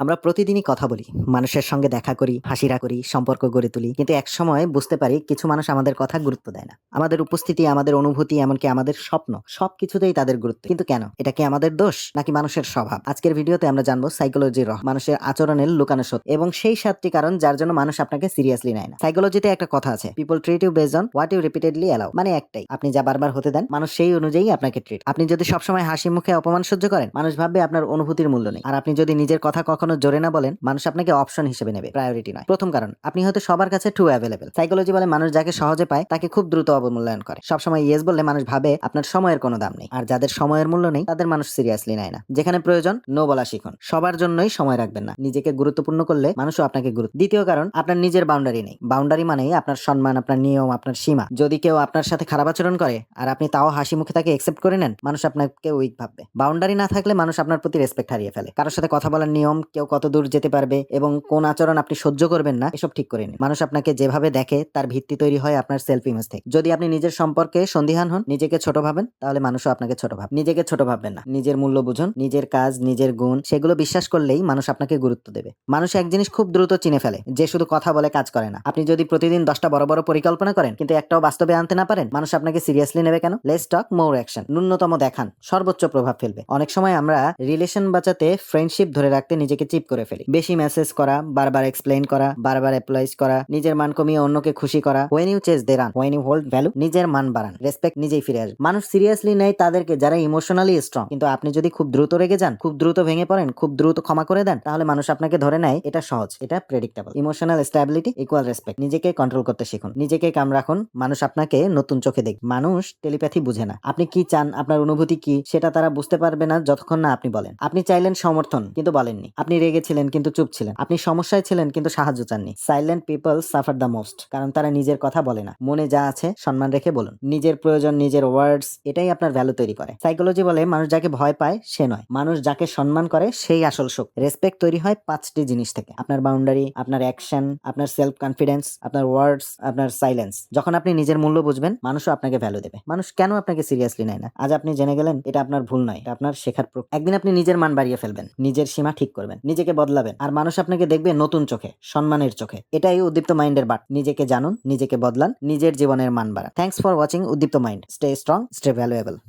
আমরা প্রতিদিনই কথা বলি, মানুষের সঙ্গে দেখা করি, হাসিরা করি, সম্পর্ক গড়ে তুলি। কিন্তু এক সময় বুঝতে পারি কিছু মানুষ আমাদের কথা গুরুত্ব দেয় না। আমাদের উপস্থিতি, আমাদের অনুভূতি, এমনকি আমাদের স্বপ্ন, সবকিছুতেই তাদের গুরুত্ব। কিন্তু কেন? এটা কি আমাদের দোষ, নাকি মানুষের স্বভাব? আজকের ভিডিওতে আমরা জানব সাইকোলজির রহ মানুষের আচরণের লুকানো সত্য এবং সেই সাতটি কারণ যার জন্য মানুষ আপনাকে সিরিয়াসলি নেয় না। সাইকোলজিতে একটা কথা আছে people treat you base on what you repeatedly allow মানে একটাই, আপনি যা বারবার হতে দেন, মানুষ সেই অনুযায়ী আপনাকে ট্রিট আপনি যদি সবসময় হাসি মুখে অপমান সহ্য করেন, মানুষ ভাববে আপনার অনুভূতির মূল্য নেই। আর আপনি যদি নিজের কথা কখনো জোরে না বলেন, মানুষ আপনাকে অপশন হিসেবে নেবে প্রায়োরিটি নয়। প্রথম কারণ, আপনি হয়তো সবার কাছে ট্রু অ্যাভেলেবল সাইকোলজি বলে মানুষ যাকে সহজে পায়, তাকে খুব দ্রুত অবমূল্যায়ন করে। সবসময় ইয়েস বললে মানুষ ভাবে, আপনার সময়ের কোনো দাম নেই। আর যাদের সময়ের মূল্য নেই, তাদের মানুষ সিরিয়াসলি নেয় না। যেখানে প্রয়োজন নো বলা শিখুন। সবার জন্যই সময় রাখবেন না। নিজেকে গুরুত্বপূর্ণ করলে মানুষও আপনাকে গুরুত্ব, দ্বিতীয় কারণ, আপনার নিজের বাউন্ডারি নেই। বাউন্ডারি মানেই আপনার সম্মান, আপনার নিয়ম, আপনার সীমা। যদি কেউ আপনার সাথে খারাপ আচরণ করে, আর আপনি তাও হাসি মুখে তাকে একসেপ্ট করে নেন, মানুষ আপনাকে উইক ভাববে। বাউন্ডারি না থাকলে মানুষ আপনার প্রতি রেসপেক্ট হারিয়ে ফেলে। কারোর সাথে কথা বলার নিয়ম কেউ কত দূর যেতে পারবে এবং কোন আচরণ আপনি সহ্য করবেন না, এসব ঠিক করে নিন। মানুষ আপনাকে যেভাবে দেখে, তার ভিত্তি তৈরি হয় আপনার সেলফ ইমেজ থেকে। যদি আপনি নিজের সম্পর্কে সন্দিহান হন, নিজেকে ছোট ভাবেন, তাহলে মানুষও আপনাকে ছোট ভাব, নিজেকে ছোট ভাববেন না। নিজের মূল্য বুঝুন, নিজের কাজ, নিজের গুণ, সেগুলো বিশ্বাস করলেই মানুষ আপনাকে গুরুত্ব দেবে। মানুষ এক জিনিস খুব দ্রুত চিনে ফেলে, যে শুধু কথা বলে কাজ করে না। আপনি যদি প্রতিদিন দশটা বড় বড় পরিকল্পনা করেন, কিন্তু একটাও বাস্তবে আনতে না পারেন, মানুষ আপনাকে সিরিয়াসলি নেবে কেন? লেস টক মোর অ্যাকশন ন্যূনতম দেখান, সর্বোচ্চ প্রভাব ফেলবে। অনেক সময় আমরা রিলেশন বাঁচাতে ফ্রেন্ডশিপ ধরে রাখতে নিজেকে চিপ করে ফেলি। বেশি মেসেজ করা, বারবার এক্সপ্লেইন করা, বারবার অ্যাপ্লাইজ করা, নিজের মান কমিয়ে অন্যকে খুশি করা। When you chase they run when you hold value নিজের মান বাড়ান। রেসপেক্ট নিজেই ফিরে আসবে। মানুষ সিরিয়াসলি নেয় তাদেরকে যারা ইমোশনালি স্ট্রং কিন্তু আপনি যদি খুব দ্রুত রেগে যান, খুব দ্রুত ভেঙে পড়েন, খুব দ্রুত ক্ষমা করে দেন, তাহলে মানুষ আপনাকে ধরে নেয়, এটা সহজ, এটা predictable emotional stability equal respect নিজেকে কন্ট্রোল করতে শিখুন। নিজেকে কাম রাখুন। মানুষ আপনাকে নতুন চোখে দেখ মানুষ টেলিপ্যাথি বুঝে না। আপনি কি চান? আপনার অনুভূতি কি? সেটা তারা বুঝতে পারবে না, যতক্ষণ না আপনি বলেন। আপনি চাইলেন সমর্থন, কিন্তু বলেননি। আপনি রেগেছিলেন কিন্তু চুপ ছিলেন। আপনি সমস্যায় ছিলেন কিন্তু সাহায্য চাননি। Silent people suffer the most কারণ তারা নিজের কথা বলে না। মনে যা আছে সম্মান রেখে বলুন। নিজের প্রয়োজন, নিজের ওয়ার্ডস এটাই আপনার ভ্যালু তৈরি করে। সাইকোলজি বলে মানুষ যাকে ভয় পায়, সে নয়। মানুষ যাকে সম্মান করে, সেই আসল সুখ। রেসপেক্ট তৈরি হয় পাঁচটি জিনিস থেকে। আপনার বাউন্ডারি আপনার অ্যাকশন আপনার সেলফ কনফিডেন্স আপনার ওয়ার্ডস আপনার সাইলেন্স যখন আপনি নিজের মূল্য বুঝবেন, মানুষও আপনাকে ভ্যালু দেবে। মানুষ কেন আপনাকে সিরিয়াসলি নেয় না? আজ আপনি জেনে গেলেন, এটা আপনার ভুল নয়, এটা আপনার শেখার একদিন আপনি নিজের মান বাড়িয়ে ফেলবেন। নিজের সীমা ঠিক করবেন। নিজেকে বদলাবেন। আর মানুষ আপনাকে দেখবে নতুন চোখে, সম্মানের চোখে। এটাই উদ্দীপ্ত মাইন্ডের বাট নিজেকে জানুন, নিজেকে বদলান, নিজের জীবনের মান বাড়ান। Thanks for watching Uddipto mind stay strong stay valuable